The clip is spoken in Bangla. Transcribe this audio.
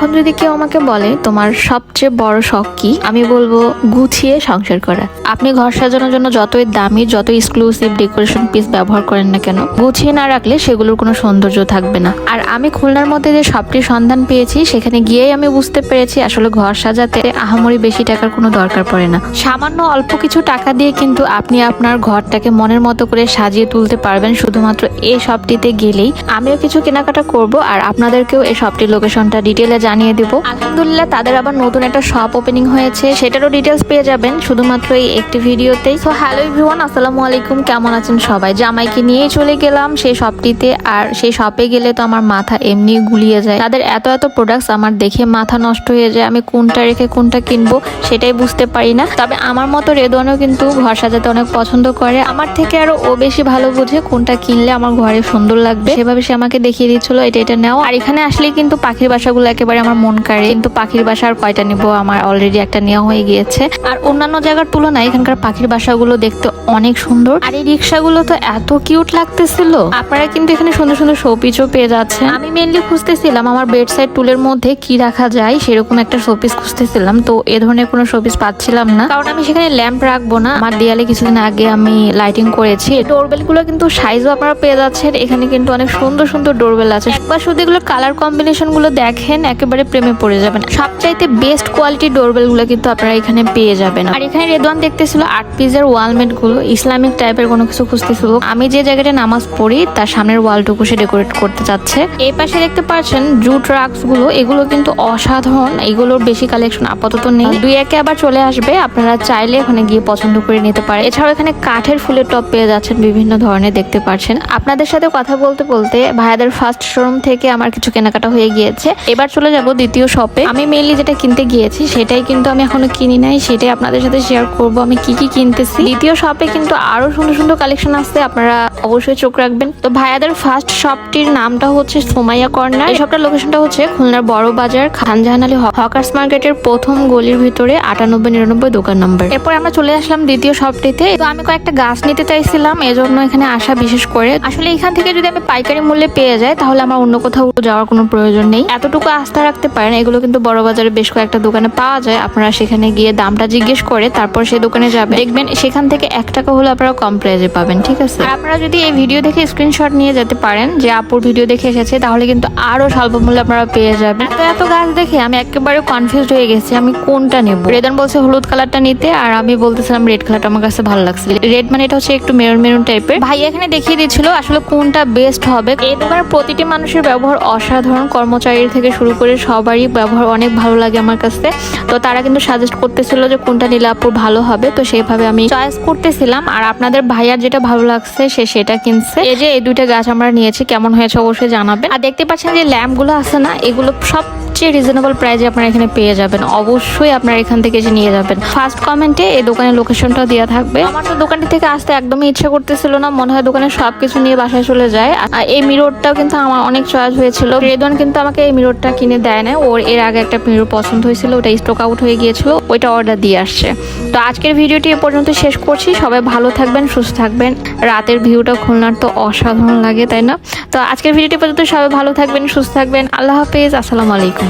এখন যদি কেউ আমাকে বলে, তোমার সবচেয়ে বড় শখ কি? আমি বলব, গুছিয়ে সংসার করা। আপনি ঘর সাজানোর জন্য যতই দামি যত এক্সক্লুসিভ ডেকোরেশন পিস ব্যবহার করেন না কেন, গুছিয়ে না রাখলে সেগুলোর কোনো সৌন্দর্য থাকবে না। আর আমি খুলনার মধ্যে যে সবটির সন্ধান পেয়েছি, সেখানে গিয়েই আমি বুঝতে পেরেছি, আসলে ঘর সাজাতে আহামরি বেশি টাকার কোনো দরকার পড়ে না। সামান্য অল্প কিছু টাকা দিয়ে কিন্তু আপনি আপনার ঘরটাকে মনের মতো করে সাজিয়ে তুলতে পারবেন। শুধুমাত্র এই শপটিতে গেলেই আমিও কিছু কেনাকাটা করব, আর আপনাদেরকেও এই শপটির লোকেশনটা ডিটেলে জানিয়ে দেবো। আলহামদুলিল্লাহ, তাদের আবার নতুন একটা শপ ওপেনিং হয়েছে। সেটারও ডিটেলস পেয়ে যাবেন, শুধুমাত্র এই একটি ভিডিওতেই। সো হ্যালো এভরিওয়ান আসসালামু আলাইকুম, কেমন আছেন সবাই? জামাইকে নিয়ে চলে গেলাম সেই শপটিতে আর সেই শপে গেলে তো আমার মাথা এমনি গুলিয়ে যায়। তাদের এত এত প্রোডাক্টস আমার দেখে মাথা নষ্ট হয়ে যায়, আমি কোনটা রেখে কোনটা কিনবো সেটাই বুঝতে পারি না। তবে আমার মতো রেদওয়ানও কিন্তু ঘর সাজাতে অনেক পছন্দ করে। আমার থেকে আরও ও বেশি ভালো বুঝে কোনটা কিনলে আমার ঘরে সুন্দর লাগবে। সেভাবে সে আমাকে দেখিয়ে দিচ্ছিল, এটা এটা নেও। আর এখানে আসলে কিন্তু পাখির বাসাগুলো একেবারে আমার মন কাড়ে, কিন্তু পাখির বাসা আর কয়টা নিবো আমার অলরেডি একটা নেওয়া হয়ে গিয়েছে। আর অন্যান্য জায়গার তুলনায় এখানকার পাখির বাসাগুলো দেখতে অনেক সুন্দর। আর এই রিক্সাগুলো তো এত কিউট লাগতেছিল। আপনারা কিন্তু এখানে সুন্দর সুন্দর শোপিসও পেয়ে যাচ্ছেন। আমি মেনলি খুঁজতেছিলাম আমার বেড সাইড টুলের মধ্যে কি রাখা যায়, সেরকম একটা শোপিস খুঁজতেছিলাম। তো এ ধরনের কোনো শোপিস পাচ্ছিলাম না। কারণ আমি সেখানে ল্যাম্প রাখব না। আমার দেয়ালে কিছুদিন আগে আমি লাইটিং করেছি। ডোরবেলগুলো কিন্তু সাইজও আপনারা পেয়ে যাচ্ছেন। এখানে কিন্তু অনেক সুন্দর সুন্দর ডোরবেল আছে। বা শুধু এগুলো কালার কম্বিনেশনগুলো দেখেন একেবারে প্রেমে পড়ে যাবেন। সবচাইতে বেস্ট কোয়ালিটির ডোরবেলগুলো কিন্তু আপনারা এখানে পেয়ে যাবেন। আর এখানে রেদওয়ান দেখতেছিল আট পিসের ওয়ালমেটগুলো ইসলামিক টাইপের কোনো কিছু খুঁজতেছিল। আমি যে জায়গাটা নামাজ পড়ি, তার সামনের ওয়ালটুকু সে ডেকোরেট করতে চাচ্ছে। এই পাশে দেখতে পাচ্ছেন জুট রাক্সগুলো এগুলো কিন্তু অসাধারণ। এগুলোর বেশি কালেকশন আপাতত নেই। দুই একে আবার চলে আসবে, আপনারা চাইলে ওখানে গিয়ে পছন্দ করে নিতে পারেন। এছাড়াও এখানে কাঠের ফুলের টপ পেয়ে যাচ্ছেন বিভিন্ন ধরনের, দেখতে পাচ্ছেন। আপনাদের সাথে কথা বলতে বলতে ভাইয়াদের ফার্স্ট শোরুম থেকে আমার কিছু কেনাকাটা হয়ে গিয়েছে। এবার চলে যাব দ্বিতীয় শপে আমি মেইনলি যেটা কিনতে গিয়েছি সেটাই কিন্তু আমি এখনও কিনি নাই সেটাই আপনাদের সাথে শেয়ার করব আমি কি কি কিনতেছি। দ্বিতীয় শপে কিন্তু আরও সুন্দর সুন্দর কালেকশন আছে আপনারা অবশ্যই চোখ রাখবেন। তো ভাইয়াদের ফার্স্ট শপটির নামটা হচ্ছে সোমাইয়া কর্নার। এই শপটার লোকেশনটা হচ্ছে খুলনার বড় বাজার খানজাহান আলী হকার্স মার্কেটের প্রথম গলির ভিতরে আটানব্বই নিরানব্বই দোকান নাম্বার। এরপর আমরা চলে আসলাম দ্বিতীয় শপটিতে তো আমি কয়েকটা গাছ নিতে চাইছিলাম এজন্য এখানে আসা বিশেষ করে। আসলে এখান থেকে যদি আমি পাইকারি মূল্যে পেয়ে যাই তাহলে আমার অন্য কোথাও যাওয়ার কোনো প্রয়োজন নেই। এতটুকু আস্থা রাখতে পারেন। এগুলো কিন্তু বড় বাজারে বেশ কয়েকটা দোকানে পাওয়া যায়। আপনারা সেখানে গিয়ে দামটা জিজ্ঞেস করে তারপর সেই দোকানে যাবেন। দেখবেন সেখান থেকে এক টাকা হলে আপনারা কম প্রাইজে পাবেন, ঠিক আছে? আপনারা যদি এই ভিডিও দেখে স্ক্রিনশট নিয়ে যেতে পারেন, যে আপুর ভিডিও দেখে এসেছে, তাহলে কিন্তু আরও স্বল্প মূল্যে আপনারা পেয়ে যাবেন। তো এত গাছ দেখে আমি একেবারে কনফিউজ হয়ে গেছি, আমি কোনটা নেব? রেদন বলছে হলুদ কালারটা নিতে, আর আমি বলতেছিলাম রেড কালারটা আমার কাছে ভালো লাগছে। রেড মানে এটা হচ্ছে একটু মেরুন মেরুন টাইপের ভাই এখানে দেখিয়ে দিচ্ছিল আসলে কোনটা বেস্ট হবে। এই দোকানের প্রতিটি মানুষের ব্যবহার অসাধারণ। কর্মচারীর থেকে শুরু করে সবারই ব্যবহার অনেক ভালো লাগে আমার কাছে। তো তারা কিন্তু সাজেস্ট করতেছিল যে কোনটা নিলে আপুর ভালো হবে। তো সেইভাবে আমি চয়েস করতেছিলাম। আর আপনাদের ভাইয়ার যেটা ভালো লাগছে, সে সেটা কিনছে। এই যে এই দুইটা গাছ আমরা নিয়েছি, কেমন হয়েছে অবশ্যই জানাবেন। আর দেখতে পাচ্ছেন যে ল্যাম্পগুলো আছে না, এগুলো সবচেয়ে রিজনেবল প্রাইসে আপনারা এখানে পেয়ে যাবেন। অবশ্যই আপনারা এখান থেকে এসে নিয়ে যাবেন। ফার্স্ট কমেন্টে এই দোকানের লোকেশনটাও দেওয়া থাকবে। আমার তো দোকানটি থেকে আসতে একদমই ইচ্ছা করতেছিল না। মনে হয় দোকানে সবকিছু নিয়ে বাসায় চলে যায়। আর এই মিররটাও কিন্তু আমার অনেক চয়েস হয়েছিল। রেদন কিন্তু আমাকে এই মিররটা কিনে দেয় না ওর এর আগে একটা মিরর পছন্দ হয়েছিল। ওটা স্টক আউট হয়ে গিয়েছিল। ওইটা অর্ডার দিয়ে আসছে। তো আজকের ভিডিওটি এ পর্যন্ত শেষ করছি। সবাই ভালো থাকবেন, সুস্থ থাকবেন। রাতের ভিউটা খুলনার তো অসাধারণ লাগে, তাই না? তো আজকের ভিডিওটি পর্যন্ত সবাই ভালো থাকবেন, সুস্থ থাকবেন। আল্লাহ হাফেজ। আসসালামু আলাইকুম।